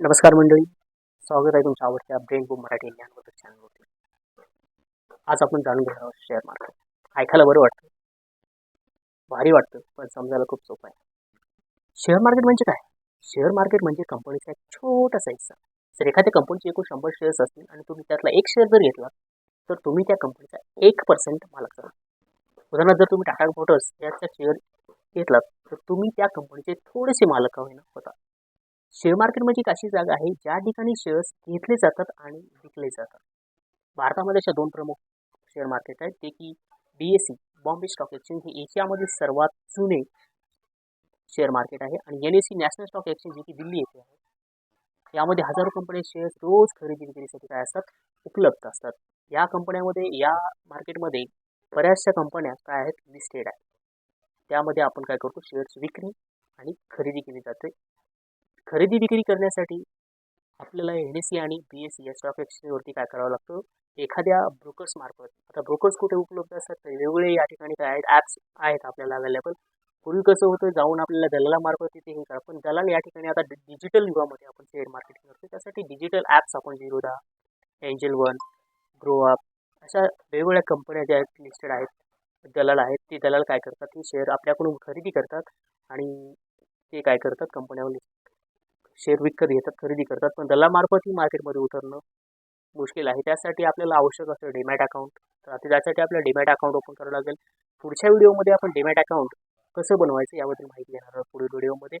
नमस्कार मंडळी. स्वागत आहे तुमच्या आवडत्या ब्रेन बूम मराठी ज्ञानवर्धक चॅनलवरती. आज आपण जाणून घेणार आहोत शेअर मार्केट ऐकायला बरं वाटतं. भारी वाटतं पण समजायला खूप सोपं आहे. शेअर मार्केट म्हणजे काय? शेअर मार्केट म्हणजे कंपनीचा एक छोटासा हिस्सा. जर एखाद्या कंपनीचे एकूण शंभर शेअर्स असतील आणि तुम्ही त्यातला एक शेअर जर घेतला तर तुम्ही त्या कंपनीचा एक पर्सेंट मालक झाला उदाहरणार्थ जर तुम्ही टाटा मोटर्स याचा शेअर घेतलात तर तुम्ही त्या कंपनीचे थोडेसे मालक होईना होता. शेअर मार्केट म्हणजे एक अशी जागा आहे ज्या ठिकाणी शेअर्स घेतले जातात आणि विकले जातात. भारतामध्ये अशा दोन प्रमुख शेअर मार्केट आहेत ते की B S C Bombay stock exchange हे एशियामध्ये सर्वात जुने शेअर मार्केट आहे आणि N S C national stock exchange जे की दिल्ली येथे आहे. यामध्ये हजारो कंपन्या शेअर्स रोज खरेदी विक्रीसाठी काय असतात उपलब्ध असतात. या कंपन्यामध्ये या मार्केटमध्ये बऱ्याचशा कंपन्या काय आहेत लिस्टेड आहेत. त्यामध्ये आपण काय करतो शेअर्स विक्री आणि खरेदी केली जाते. खरेदी विक्री करण्यासाठी आपल्याला एन एस सी आणि बी एस सी या स्टॉक एक्सचेंजवरती काय करावं लागतं? एखाद्या ब्रोकर्स मार्फत. आता ब्रोकर्स कुठे उपलब्ध असतात? तर वेगवेगळे या ठिकाणी काय आहेत? ॲप्स आहेत आपल्याला अवेलेबल पूर्वी कसं होतं? जाऊन आपल्याला दलालामार्फत तिथे हे करा. पण दलाल या ठिकाणी आता डिजिटल युगामध्ये आपण शेअर मार्केटिंग करतो त्यासाठी डिजिटल ॲप्स आपण Zerodha Angel One Groww up अशा वेगवेगळ्या कंपन्या ज्या आहेत लिस्टेड आहेत दलाल आहेत ते दलाल काय करतात? ते शेअर आपल्याकडून खरेदी करतात आणि ते काय करतात? कंपन्यावर लिस्ट शेअर विकत घेतात खरेदी करतात. पण दलामार्फत ही मार्केटमध्ये उतरणं मुश्किल आहे. त्यासाठी आपल्याला आवश्यक असतं डीमॅट अकाउंट तर त्यासाठी आपल्याला डिमॅट अकाउंट ओपन करावं लागेल. पुढच्या व्हिडिओमध्ये आपण डीमॅट अकाउंट कसं बनवायचं याबद्दल माहिती घेणार आहोत पुढील व्हिडिओमध्ये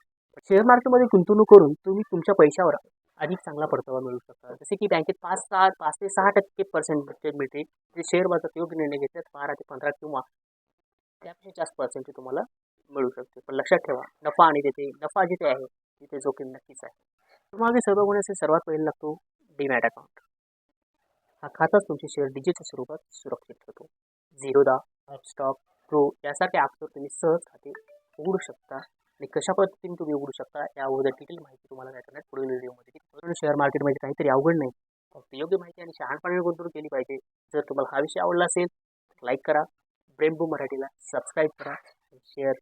शेअर मार्केटमध्ये गुंतवणूक करून तुम्ही तुमच्या पैशावर अधिक चांगला परतावा मिळू शकता. जसे की बँकेत पाच सहा पाच ते सहा टक्के पर्सेंट मिळते जे शेअर बाजारात योग्य निर्णय घेतल्यास बारा ते पंधरा किंवा त्यापेक्षा जास्त पर्सेंट तुम्हाला मिळू शकते. पण लक्षात ठेवा नफा आणि तिथे नफा जिथे आहे तिथे जोखीम नक्कीच आहे. मागे सर्व होण्यासाठी सर्वात पहिले लागतो डीमॅट अकाउंट हा खाताच तुमचे शेअर डिजिटल स्वरूपात सुरक्षित ठेवतो. झिरोदा स्टॉक प्रो यासारख्या ॲप्सवर तुम्ही सहज खाते उघडू शकता. आणि कशा पद्धतीने तुम्ही उघडू शकता याबद्दल डिटेल माहिती तुम्हाला काय करणार पुढील व्हिडिओमध्ये शेअर मार्केटमध्ये काहीतरी अवघड नाही. फक्त योग्य माहिती आणि शहाणपणाने गुंतवणूक केली पाहिजे. जर तुम्हाला हा विषय आवडला असेल तर लाईक करा ब्रेमबू मराठीला सबस्क्राईब करा. शेअर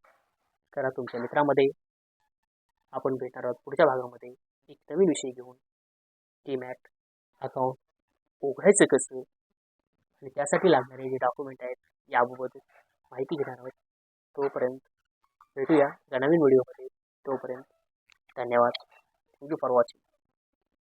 करा तुमच्या मित्रामध्ये. आपण भेटणार आहोत पुढच्या भागामध्ये एक नवीन विषय घेऊन. डीमॅट अकाउंट उघडायचं कसं? आणि त्यासाठी लागणारे जे डॉक्युमेंट आहेत याबाबत माहिती घेणार आहोत. तोपर्यंत भेटूया या नवीन व्हिडिओमध्ये तोपर्यंत धन्यवाद. Thank you for watching